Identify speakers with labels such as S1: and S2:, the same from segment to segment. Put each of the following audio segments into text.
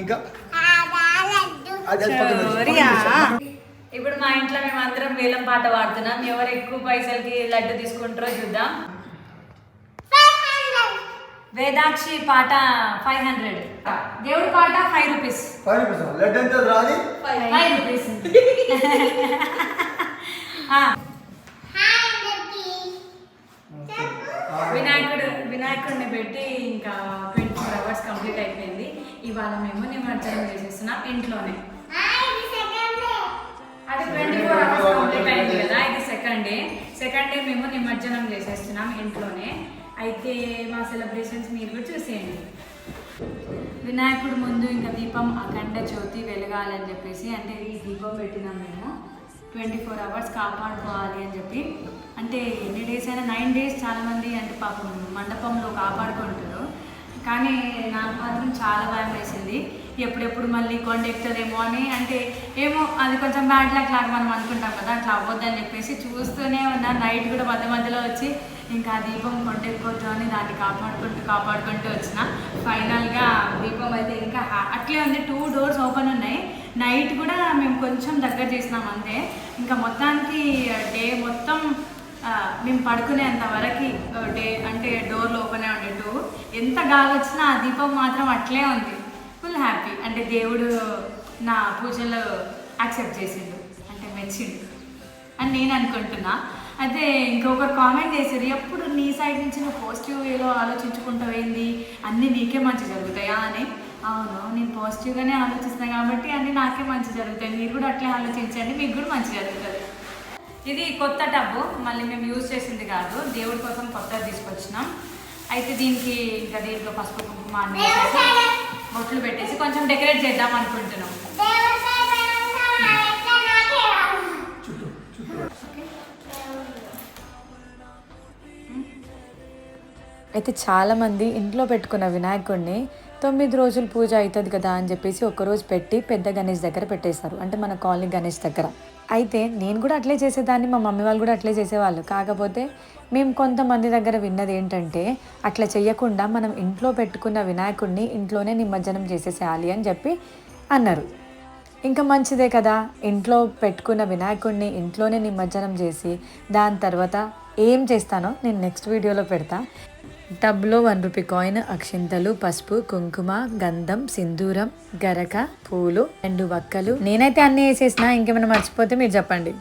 S1: ఇంకా.
S2: ఇప్పుడు మా ఇంట్లో మేము అందరం వేలం పాట పాడుతున్నాం. ఎవరు ఎక్కువ పైసలకి లడ్డు తీసుకుంటారో చూద్దాం. వేదాక్షి పాట ఫైవ్ హండ్రెడ్. దేవుడి పాట five rupees.
S1: Five rupees laddu ఎంత రాది?
S2: Five rupees. చేసేస్తున్నాం ఇంట్లోనే. అది ట్వంటీ ఫోర్ అవర్స్ కంప్లీట్ అయింది కదా ఇది సెకండ్ డే సెకండ్ డే మేము నిమజ్జనం చేసేస్తున్నాం ఇంట్లోనే. అయితే మా సెలబ్రేషన్స్ మీరు కూడా చూసేయండి. వినాయకుడు ముందు ఇంకా దీపం అఖండ జ్యోతి వెలగాలని చెప్పేసి అంటే ఈ దీపం పెట్టినాం మేము. ట్వంటీ ఫోర్ అవర్స్ కాపాడుకోవాలి అని చెప్పి. అంటే ఎన్ని డేస్ అయినా నైన్ డేస్ చాలామంది అంటే పాపం మండపంలో కాపాడుకుంటారు. కానీ నాకు మాత్రం చాలా భయం వేసింది. ఎప్పుడెప్పుడు మళ్ళీ కొండ ఎక్కుతుందేమో అని అంటే ఏమో అది కొంచెం బ్యాడ్ లక్ లాగా మనం అనుకుంటాం కదా అట్లా అవ్వద్దని చెప్పేసి చూస్తూనే ఉన్నా. నైట్ కూడా మధ్య మధ్యలో వచ్చి ఇంకా ఆ దీపం కొండెక్కొద్దు అని దాన్ని కాపాడుకుంటూ కాపాడుకుంటూ వచ్చిన. ఫైనల్గా దీపం అయితే ఇంకా అట్లే ఉంది. టూ డోర్స్ ఓపెన్ ఉన్నాయి. నైట్ కూడా మేము కొంచెం దగ్గర చేసినాం అంతే. ఇంకా మొత్తానికి డే మొత్తం మేము పడుకునేంత వరకు డే అంటే డోర్లు ఓపెన్ ఉండే టూ ఎంత గాలి వచ్చినా ఆ దీపం మాత్రం అట్లే ఉంది. Full happy. అంటే దేవుడు నా పూజలు యాక్సెప్ట్ చేసిండు. అంటే మెచ్చిండు. అని నేను అనుకుంటున్నా. అయితే ఇంకొకరు కామెంట్ చేశారు ఎప్పుడు నీ సైడ్ నుంచి నువ్వు పాజిటివ్ వేలో ఆలోచించుకుంటావేంది అన్నీ నీకే మంచి జరుగుతాయా? అని. అవును నేను పాజిటివ్గానే ఆలోచిస్తాను కాబట్టి అన్నీ నాకే మంచి జరుగుతాయి. మీరు కూడా అట్లే ఆలోచించండి మీకు కూడా మంచి జరుగుతుంది. ఇది కొత్త టబ్బు మళ్ళీ మేము యూజ్ చేసింది కాదు. దేవుడి కోసం కొత్తది తీసుకొచ్చినాం. అయితే దీనికి ఇంకా దీంట్లో పసుపు కుంకుమ అన్ని బొట్లు పెట్టేసి కొంచెం డెకరేట్ చేద్దాం అనుకుంటున్నాం.
S3: అయితే చాలామంది ఇంట్లో పెట్టుకున్న వినాయకుడిని తొమ్మిది రోజులు పూజ అవుతుంది కదా అని చెప్పేసి ఒక్కరోజు పెట్టి పెద్ద గణేష్ దగ్గర పెట్టేశారు. అంటే మన కాలనీ గణేష్ దగ్గర. అయితే నేను కూడా అట్లే చేసేదాన్ని మా మమ్మీ వాళ్ళు కూడా అట్లే చేసేవాళ్ళు. కాకపోతే మేము కొంతమంది దగ్గర విన్నది ఏంటంటే అట్లా చెయ్యకుండా మనం ఇంట్లో పెట్టుకున్న వినాయకుడిని ఇంట్లోనే నిమజ్జనం చేసేసేయాలి అని చెప్పి అన్నారు. ఇంకా మంచిదే కదా ఇంట్లో పెట్టుకున్న వినాయకుడిని ఇంట్లోనే నిమజ్జనం చేసి దాని తర్వాత ఏం చేస్తానో నేను నెక్స్ట్ వీడియోలో పెడతా. టబ్లో వన్ రూపీ కాయిన్ అక్షింతలు పసుపు కుంకుమ గంధం సింధూరం గరక పూలు రెండు వక్కలు. నేనైతే అన్నీ వేసేసిన ఇంకేమైనా మర్చిపోతే మీరు చెప్పండి.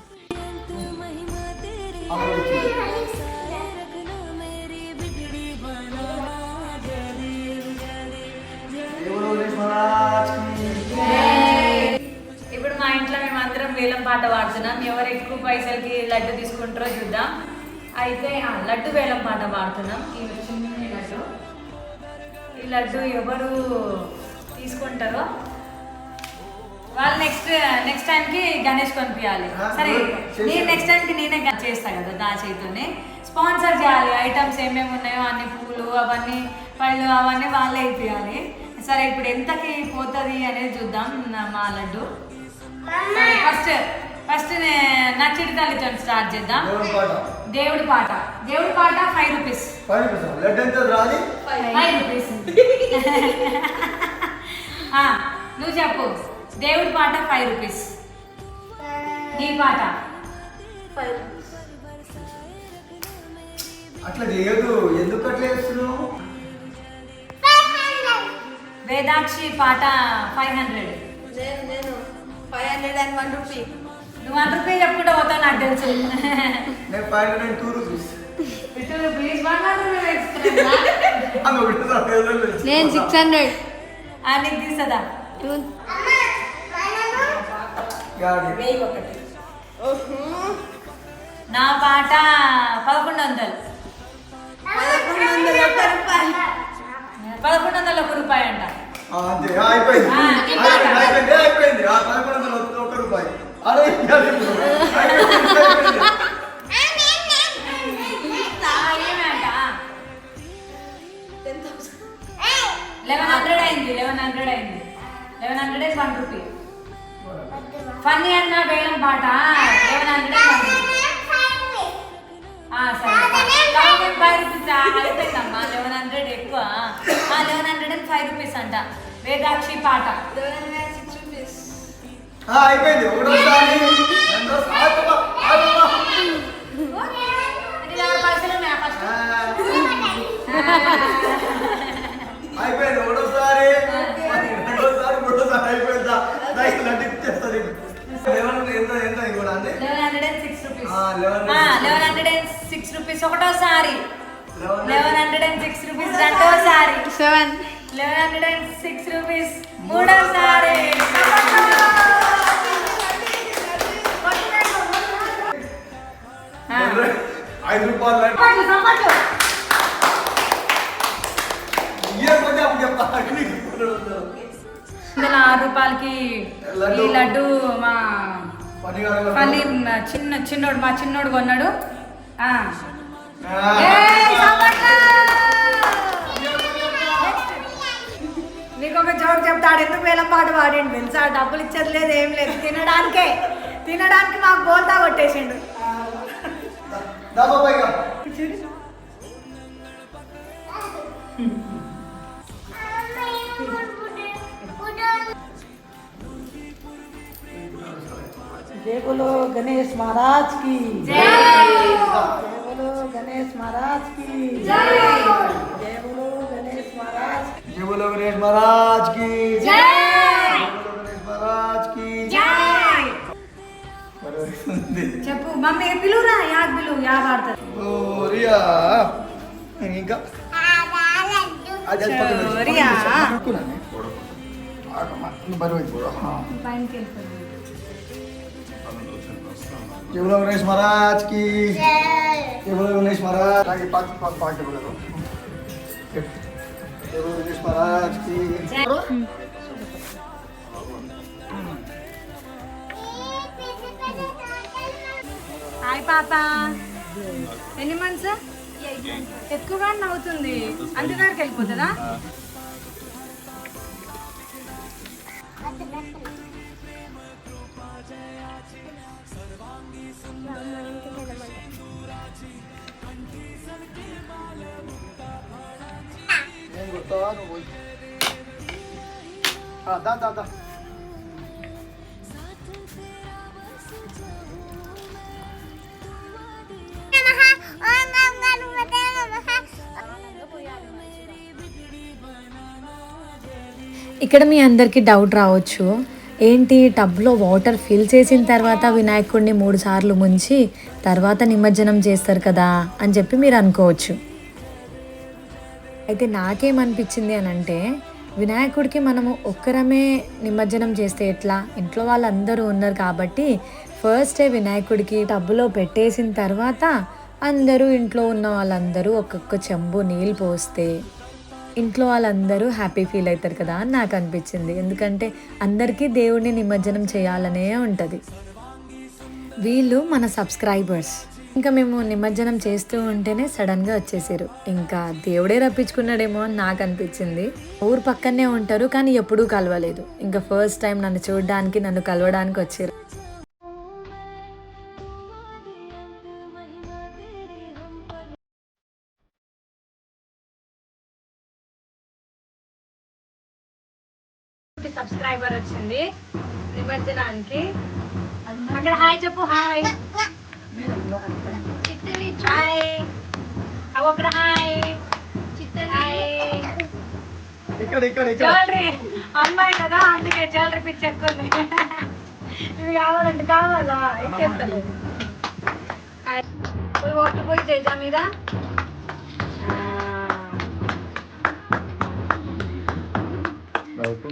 S2: ఇప్పుడు మా ఇంట్లో మేము అందరం వేలం పాట పాడుతున్నాం. ఎవరు ఎక్కువ పైసలకి లడ్డు తీసుకుంటారో చూద్దాం. అయితే ఆ, లడ్డు వేలం పాట పాడుతున్నాం. ఈ చిన్న లడ్డు. ఈ లడ్డు ఎవరు తీసుకుంటారో వాళ్ళు నెక్స్ట్ నెక్స్ట్ టైంకి గణేష్ కొనిపించాలి సరే నేను నెక్స్ట్ టైంకి నేనే చేస్తా కదా దా చేతితోనే స్పాన్సర్ చేయాలి ఐటమ్స్ ఏమేమి ఉన్నాయో అన్ని పూలు అవన్నీ పళ్ళు అవన్నీ వాళ్ళే ఇప్పించాలి సరే ఇప్పుడు ఎంతకి పోతుంది అనేది చూద్దాం నా- మా లడ్డు. ఫస్ట్ ఫస్ట్ నచ్చిడి తల్లితో స్టార్ట్ చేద్దాం.
S1: దేవుడి పాట.
S2: దేవుడి పాట five rupees
S1: five rupees laddu ఎంత రాది
S2: ఫైవ్ రూపీస్ ఆ, నువ్వు చెప్పు. దేవుడి పాట ఫైవ్ రూపీస్ నీ పాట.
S1: అట్లా చేయదు ఎందుకు అట్లా చేస్తున్నావు?
S2: వేదాక్షి పాట ఫైవ్ హండ్రెడ్
S4: నేను నేను. Five hundred and one rupee
S2: నువ్వు వన్ రూపీ చెప్పుకుంటూ పోతావు నాకు తెలుసు.
S1: నేను five hundred two rupees
S2: rupees one
S1: నాకు
S4: నేను సిక్స్ హండ్రెడ్
S2: నీకు తీస్తుందా. నా పాట పదకొండు వందలు.
S4: పదకొండు వందల ఒక్క రూపాయి.
S2: పదకొండు వందల ఒక రూపాయి అంట.
S1: ఆ, అంతే. ఆ, అయిపోయింది.
S2: ఆ, ఇంకా
S1: అయిపోయింది,
S2: లెవెన్ హండ్రెడ్ అయింది లెవెన్ హండ్రెడ్ అయింది. Eleven hundred and one rupee funny అన్న వేలం పాట. లెవెన్ హండ్రెడ్ వన్ రూపీ ఆ, సరే ఫైవ్ రూపీస్ అయిపోయిందమ్మా. లెవెన్ హండ్రెడ్ ఎక్కువ. Eleven hundred and five five rupees అంట. వేదాక్షి పాట.
S4: లెవెన్ హండ్రెడ్
S2: ఫస్ట్
S1: ఆ, అయిపోయింది. ఒకటోసారి రెండోసారి మూడోసారి అయిపోయిందా? నాకు నటించేస్తుంది లెవెన్ ఎంత ఎంత కూడా అండి?
S2: Eleven hundred and six rupees.
S1: ఆ, 11
S2: eleven hundred and six rupees. ఒకటోసారి.
S1: 11
S2: eleven hundred and six rupees. రెండోసారి.
S4: Seven
S2: eleven hundred and six rupees. మూడోసారి.
S1: ఐదు రూపాయలు అప్పుడు
S2: ఆరు రూపాయలకి
S1: లడ్డు.
S2: ఈ లడ్డు. మా పల్లి చిన్న చిన్నోడు మా చిన్నోడు కొన్నాడు! నీకు ఒక జోక్ చెప్తాడు ఎందుకు వేలం పాట పాడిండు? తెలుసా? డబ్బులు ఇచ్చేది లేదు ఏం లేదు. తినడానికే. తినడానికి మాకు బోల్తా కొట్టేసిండు.
S1: दा पापाएगा
S5: जय बोलो गणेश महाराज की।
S2: जय
S5: जय बोलो गणेश महाराज की। जय। बोलो गणेश महाराज
S1: जय बोलो गणेश महाराज की। जय।
S2: చెప్పు మమ్మీ పిలువురా యాగ్ పిలువు యాగ్
S1: ఆడతారు ఓరియా ఇంకా అది పక్కన పెట్టు,
S2: పక్కన
S1: ఓరియా. పెట్టు. పడుకున్నానే. ఆగమ్మా, నువ్వు బరువు అయిపోయావు. ఆ.
S2: పైనకి వెళ్ళిపోయింది
S1: ఎవరో గణేష్ మహారాజ్ కి ఎవరో గణేష్ మహారాజ్ నాకు పాట పాట పాట ఎవరో గణేష్ మహారాజ్ కి
S2: ఎవరో? పాప? ఎన్ని మంత్స్ ఎక్కువగా నవ్వుతుంది అందుగారికి వెళ్ళిపోతుందా?
S1: నేను కొడతావా నువ్వు పోయి. ఆ, దా దా దా.
S3: ఇక్కడ మీ అందరికీ డౌట్ రావచ్చు. ఏంటి టబ్లో వాటర్ ఫిల్ చేసిన తర్వాత వినాయకుడిని మూడు సార్లు ముంచి తర్వాత నిమజ్జనం చేస్తారు కదా అని చెప్పి మీరు అనుకోవచ్చు. అయితే నాకేమనిపించింది అని అంటే వినాయకుడికి మనము ఒక్కరమే నిమజ్జనం చేస్తే ఎట్లా? ఇంట్లో వాళ్ళందరూ ఉన్నారు కాబట్టి ఫస్టే వినాయకుడికి టబ్బులో పెట్టేసిన తర్వాత అందరూ ఇంట్లో ఉన్న వాళ్ళందరూ ఒక్కొక్క చెంబు నీళ్ళు పోస్తే ఇంట్లో వాళ్ళందరూ హ్యాపీ ఫీల్ అవుతారు కదా అని నాకు అనిపించింది. ఎందుకంటే అందరికీ దేవుడిని నిమజ్జనం చేయాలనే ఉంటుంది. వీళ్ళు మన సబ్స్క్రైబర్స్. ఇంకా మేము నిమజ్జనం చేస్తూ ఉంటేనే సడన్గా వచ్చేసారు. ఇంకా దేవుడే రప్పించుకున్నాడేమో అని నాకు అనిపించింది. ఊరు పక్కనే ఉంటారు కానీ ఎప్పుడూ కలవలేదు. ఇంకా ఫస్ట్ టైం నన్ను చూడడానికి నన్ను కలవడానికి వచ్చారు.
S2: నిమజ్జనానికి అక్కడ హాయ్ చెప్పు హాయ్. హాయ్. అవి అక్కడ హాయ్. హాయ్.
S1: ఇక్కడ ఇక్కడ ఇక్కడ.
S2: జ్యువెలరీ. అమ్మాయి కదా అందుకే జ్యువెలరీ పిచ్చి ఎక్కువ ఇవి కావాలంటే కావాలా? ఇచ్చేస్తాను. పోయి ఒట్టు పోయి చేద్దా మీద? ఎక్కువ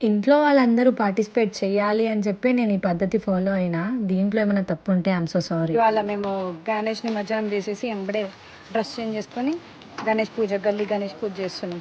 S3: ఇంట్లో వాళ్ళందరూ పార్టిసిపేట్ చేయాలి అని చెప్పి నేను ఈ పద్ధతి ఫాలో అయినా. దీంట్లో ఏమైనా తప్పు ఉంటే ఐఎమ్ సో సారీ
S2: ఇవాళ మేము గణేష్ నిమజ్జనం చేసేసి ఎంబడే డ్రెస్ చేంజ్ చేసుకొని గణేష్ పూజ గల్లీ గణేష్ పూజ చేస్తున్నాం.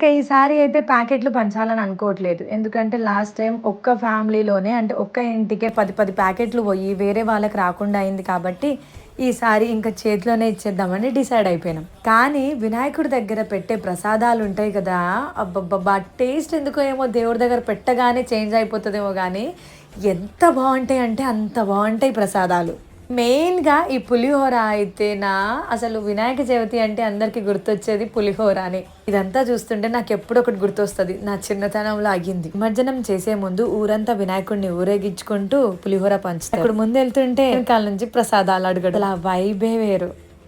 S3: ఇంకా ఈసారి అయితే ప్యాకెట్లు పంచాలని అనుకోవట్లేదు. ఎందుకంటే లాస్ట్ టైం ఒక్క ఫ్యామిలీలోనే అంటే ఒక్క ఇంటికే పది పది ప్యాకెట్లు పోయి వేరే వాళ్ళకి రాకుండా అయింది కాబట్టి ఈసారి ఇంకా చేతిలోనే ఇచ్చేద్దామని డిసైడ్ అయిపోయినాం. కానీ వినాయకుడి దగ్గర పెట్టే ప్రసాదాలు ఉంటాయి కదా అబ్బబ్బబ్బా టేస్ట్ ఎందుకో ఏమో దేవుడి దగ్గర పెట్టగానే చేంజ్ అయిపోతుందేమో కానీ ఎంత బాగుంటాయి అంటే అంత బాగుంటాయి ప్రసాదాలు. మెయిన్గా ఈ పులిహోర అయితే నా అసలు వినాయక చవితి అంటే అందరికీ గుర్తొచ్చేది పులిహోర అని ఇదంతా చూస్తుంటే నాకు ఎప్పుడు ఒకటి గుర్తొస్తుంది. నా చిన్నతనంలో అయ్యింది నిమజ్జనం చేసే ముందు ఊరంతా వినాయకుడిని ఊరేగించుకుంటూ పులిహోర పంచుతారు. అక్కడ ముందు వెళ్తుంటే వెనకాల నుంచి ప్రసాదాలు అడగడం. అలా వైబే వేరు.